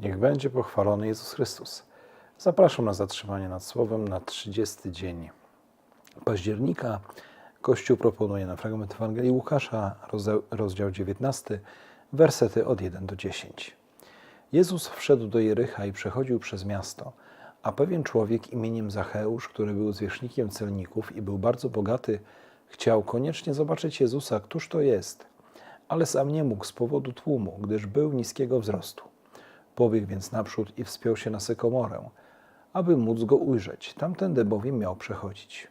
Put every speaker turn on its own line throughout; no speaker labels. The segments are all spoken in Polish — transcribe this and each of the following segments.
Niech będzie pochwalony Jezus Chrystus. Zapraszam na zatrzymanie nad Słowem na 30 dzień października. Kościół proponuje na fragment Ewangelii Łukasza, rozdział- rozdział 19, wersety od 1 do 10. Jezus wszedł do Jericha i przechodził przez miasto, a pewien człowiek imieniem Zacheusz, który był zwierzchnikiem celników i był bardzo bogaty, chciał koniecznie zobaczyć Jezusa, któż to jest, ale sam nie mógł z powodu tłumu, gdyż był niskiego wzrostu. Pobiegł więc naprzód i wspiął się na sykomorę, aby móc go ujrzeć. Tamtędy bowiem miał przechodzić.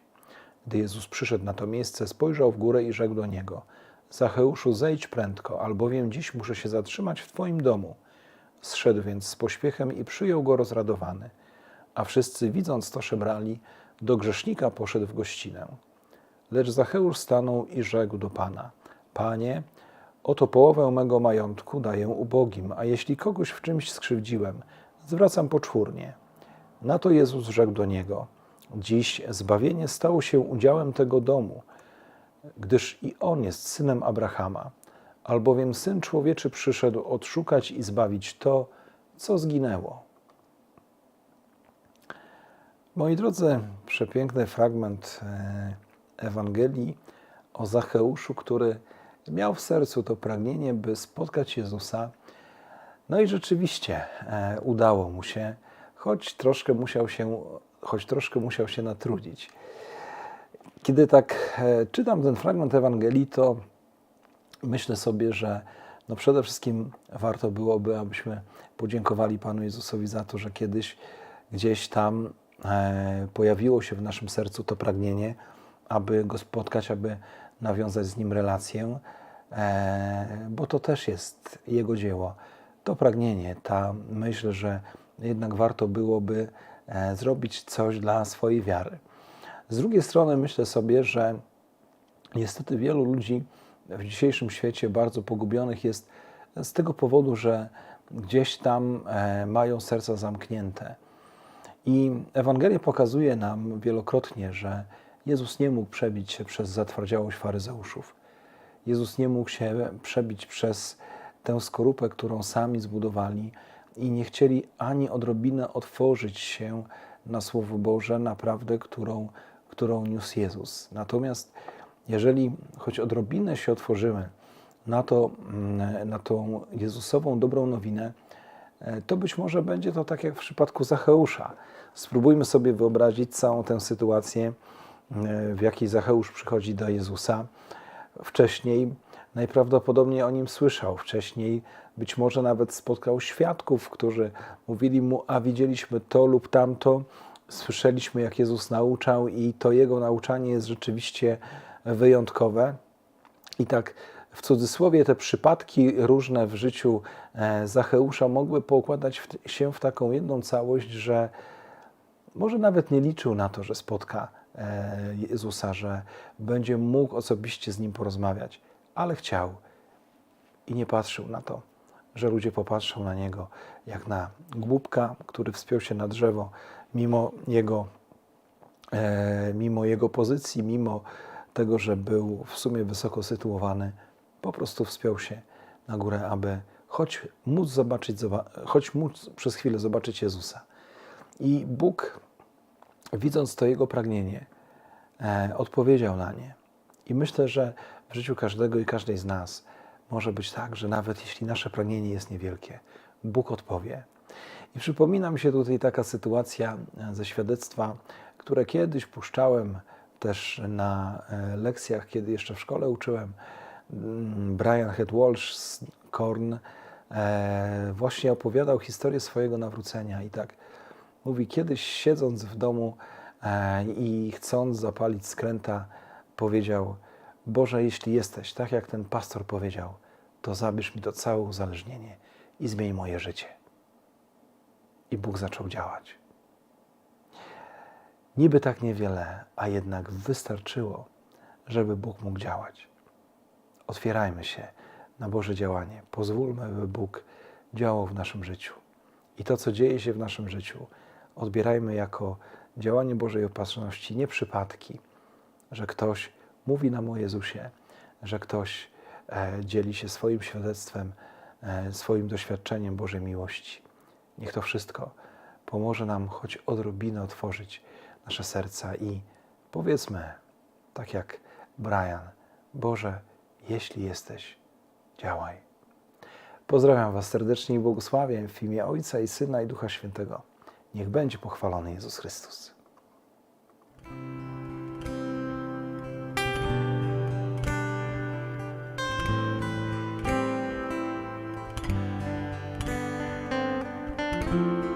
Gdy Jezus przyszedł na to miejsce, spojrzał w górę i rzekł do niego: Zacheuszu, zejdź prędko, albowiem dziś muszę się zatrzymać w twoim domu. Zszedł więc z pośpiechem i przyjął go rozradowany. A wszyscy, widząc to, szemrali, do grzesznika poszedł w gościnę. Lecz Zacheusz stanął i rzekł do Pana: Panie, oto połowę mego majątku daję ubogim, a jeśli kogoś w czymś skrzywdziłem, zwracam poczwórnie. Na to Jezus rzekł do niego: Dziś zbawienie stało się udziałem tego domu, gdyż i on jest synem Abrahama, albowiem syn człowieczy przyszedł odszukać i zbawić to, co zginęło. Moi drodzy, przepiękny fragment e, Ewangelii o Zacheuszu, który miał w sercu to pragnienie, by spotkać Jezusa. No i rzeczywiście e, udało mu się, choć troszkę musiał się, choć troszkę musiał się natrudzić. Kiedy tak e, czytam ten fragment Ewangelii, to myślę sobie, że no przede wszystkim warto byłoby, abyśmy podziękowali Panu Jezusowi za to, że kiedyś gdzieś tam e, pojawiło się w naszym sercu to pragnienie, aby Go spotkać, aby nawiązać z Nim relację, bo to też jest Jego dzieło. To pragnienie, ta myśl, że jednak warto byłoby e, zrobić coś dla swojej wiary. Z drugiej strony myślę sobie, że niestety wielu ludzi w dzisiejszym świecie bardzo pogubionych jest z tego powodu, że gdzieś tam e, mają serca zamknięte. I Ewangelia pokazuje nam wielokrotnie, że Jezus nie mógł przebić się przez zatwardziałość faryzeuszów. Jezus nie mógł się przebić przez tę skorupę, którą sami zbudowali i nie chcieli ani odrobinę otworzyć się na Słowo Boże, na prawdę, którą, którą niósł Jezus. Natomiast jeżeli choć odrobinę się otworzymy na, to, mm, na tą Jezusową dobrą nowinę, e, to być może będzie to tak jak w przypadku Zacheusza. Spróbujmy sobie wyobrazić całą tę sytuację, e, w jakiej Zacheusz przychodzi do Jezusa. Wcześniej najprawdopodobniej o nim słyszał, wcześniej być może nawet spotkał świadków, którzy mówili mu, a widzieliśmy to lub tamto, słyszeliśmy jak Jezus nauczał i to jego nauczanie jest rzeczywiście wyjątkowe. I tak w cudzysłowie te przypadki różne w życiu e, Zacheusza mogły poukładać się w taką jedną całość, że może nawet nie liczył na to, że spotka Jezusa, że będzie mógł osobiście z nim porozmawiać, ale chciał i nie patrzył na to, że ludzie popatrzą na niego jak na głupka, który wspiął się na drzewo, mimo jego, e, mimo jego pozycji, mimo tego, że był w sumie wysoko sytuowany, po prostu wspiął się na górę, aby choć móc zobaczyć, zoba- choć móc przez chwilę zobaczyć Jezusa. I Bóg, widząc to jego pragnienie, e, odpowiedział na nie. I myślę, że w życiu każdego i każdej z nas może być tak, że nawet jeśli nasze pragnienie jest niewielkie, Bóg odpowie. I przypomina mi się tutaj taka sytuacja e, ze świadectwa, które kiedyś puszczałem też na e, lekcjach, kiedy jeszcze w szkole uczyłem. Mm, Brian Head Walsh z Korn e, właśnie opowiadał historię swojego nawrócenia i tak mówi, kiedyś siedząc w domu e, i chcąc zapalić skręta, powiedział, Boże, jeśli jesteś, tak jak ten pastor powiedział, to zabierz mi to całe uzależnienie i zmień moje życie. I Bóg zaczął działać. Niby tak niewiele, a jednak wystarczyło, żeby Bóg mógł działać. Otwierajmy się na Boże działanie. Pozwólmy, by Bóg działał w naszym życiu. I to, co dzieje się w naszym życiu, odbierajmy jako działanie Bożej opatrzności, nie przypadki, że ktoś mówi nam o Jezusie, że ktoś e, dzieli się swoim świadectwem, e, swoim doświadczeniem Bożej miłości. Niech to wszystko pomoże nam choć odrobinę otworzyć nasze serca i powiedzmy, tak jak Brian, Boże, jeśli jesteś, działaj. Pozdrawiam Was serdecznie i błogosławię w imię Ojca i Syna i Ducha Świętego. Niech będzie pochwalony Jezus Chrystus. thank you